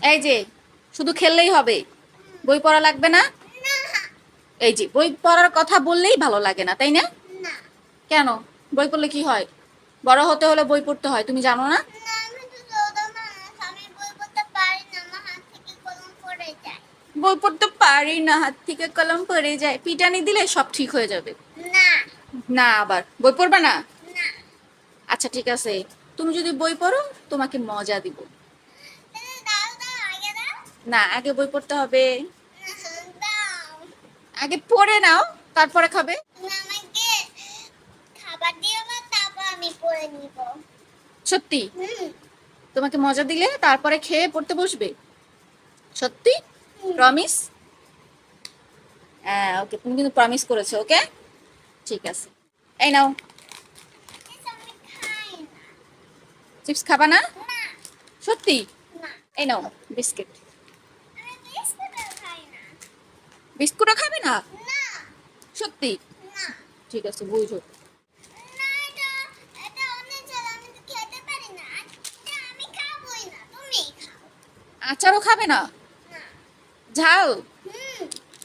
এই যে শুধু খেললেই হবে। বই পড়া লাগবে না? এই যে বই পড়ার কথা বললেই ভালো লাগে না তাই না? কেন? বই পড়লে কি হয়? বড় হতে হলে বই পড়তে হয় তুমি জানো না? বই পড়তে পারি না হাত থেকে কলম পড়ে যায়। পিটানি দিলে সব ঠিক হয়ে যাবে। না। আবার বই পড়বে না। আচ্ছা ঠিক আছে। তুমি যদি বই পড়ো তোমাকে মজা দিব তাহলে দাও দাও আগে দাও না আগে বই পড়তে হবে। আগে পড়ে নাও তারপরে খাবে। খাবার দিও না তারপর আমি পড়ে নিব। সত্যি? তোমাকে মজা দিলে তারপরে খেয়ে পড়তে বসবে? সত্যি? প্রমিস হ্যাঁ ওকে তুমি কিন্তু প্রমিস করেছ ওকে ঠিক আছে। এই নাও। চিপস খাবা না? সত্যি? এই নাও বিস্কিট আমি বিস্কুটও খাই না বিস্কুটও খাবে না? সত্যি? ঠিক আছে বুঝো। আচারও খাবে না? ঝাল?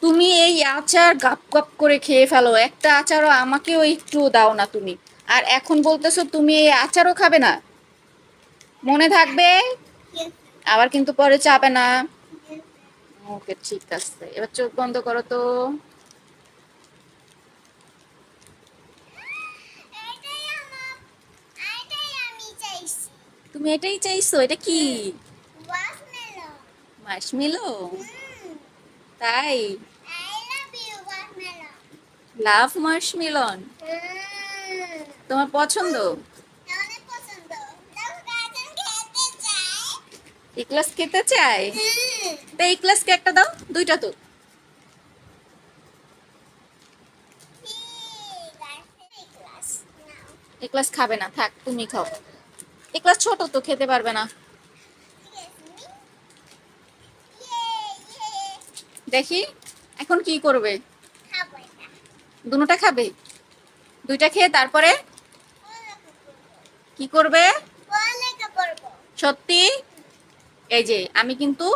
তুমি এই আচার গাপ গাপ করে খেয়ে ফেলো। একটা আচারও আমাকেও একটু দাও না তুমি। আর এখন বলতেছো তুমি এই আচারও খাবে না? মনে থাকবে? আবার কিন্তু পরে চাবে না. ওকে ঠিক আছে। এবার চোখ বন্ধ করো তো। তুমি এটাই চাইছো? এটা কি? মার্শমেলো তাই? লাভ মার্শমেলন তোমার পছন্দ? এই খেতে চাই তা এই ক্লাসকে একটা দাও, দুইটা তো। এই খাবে না, থাক, তুমি খাও। এই ছোট তো, খেতে পারবে না। দেখি, এখন কি করবে? দুটোটা খাবে? দুইটা খেয়ে তারপরে? কি করবে? সত্যি? এই যে আমি কিন্তু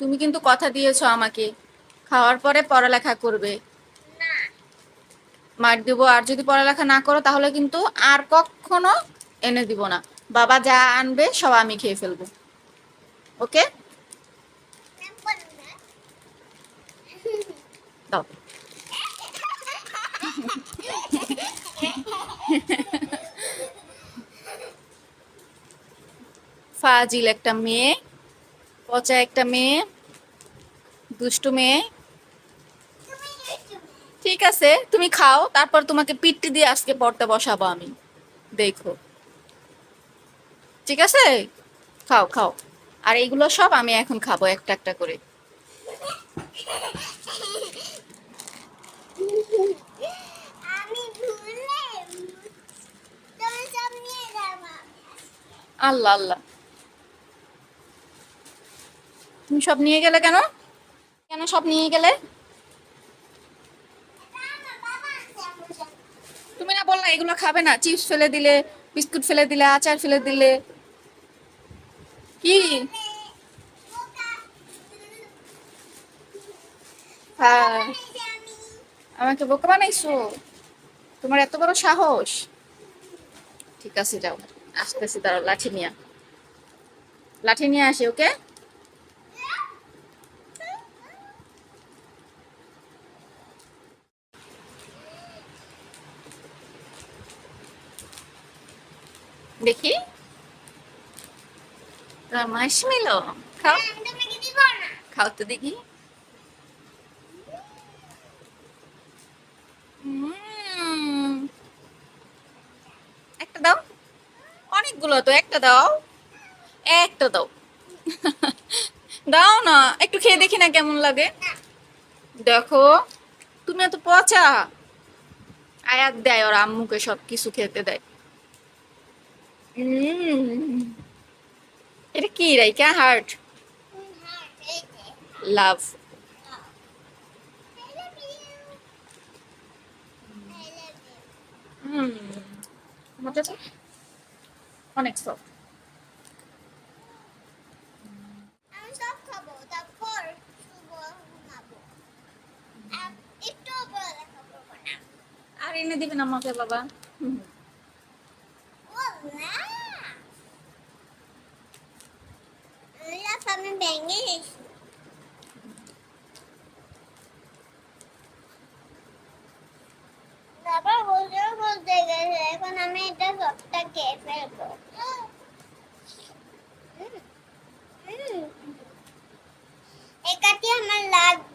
তুমি কিন্তু কথা দিয়েছ আমাকে। খাওয়ার পরে পড়ালেখা করবে। মার দিব আর যদি পড়ালেখা না করো তাহলে কিন্তু আর কখনো এনে দিব না। বাবা যা আনবে সব আমি খেয়ে ফেলব। ওকে নাম বলো না দাও ফাজিল একটা মেয়ে পচা একটা মেয়ে দুষ্টু মেয়ে। ঠিক আছে তুমি খাও তারপর তোমাকে পিট্টি দিয়ে আজকে পড়তে বসাবো আমি। দেখো। ঠিক আছে? খাও খাও। আর এগুলো সব আমি এখন খাব একটা একটা করে। আল্লাহ আল্লাহ। তুমি সব নিয়ে গেলে কেন? কেন সব নিয়ে গেলে? তুমি না বললা এগুলো খাবে না, চিপস ফেলে দিলে, বিস্কুট ফেলে দিলে, আচার ফেলে দিলে। কি? হ্যাঁ। আমাকে বোকা বানাইছো? তোমার এত বড় সাহস? ঠিক আছে, যাও। আসতেছি, দাঁড়াও, লাঠি নিয়ে লাঠি নিয়ে আসি, ওকে? দেখি। মাসমিলো খাও। দিব খাও তো দেখি। একটা দাও। অনেকগুলো তো একটা দাও। একটা দাও। দাও না একটু খেয়ে দেখি না কেমন লাগে। দেখো তুমি এত পচা। আয়াত দেয় ওর আম্মুকে সব কিছু খেতে দেয়। এটা কি রাইকা হার্ট লাভ অনেক সফট আর এনে দিবেন আমাকে বাবা। হুম আমি ভেঙে গেছি তারপর হুজুর বলতে গেছে এখন আমি এটা সবটা খেয়ে ফেলব একাটি আমার লাগবে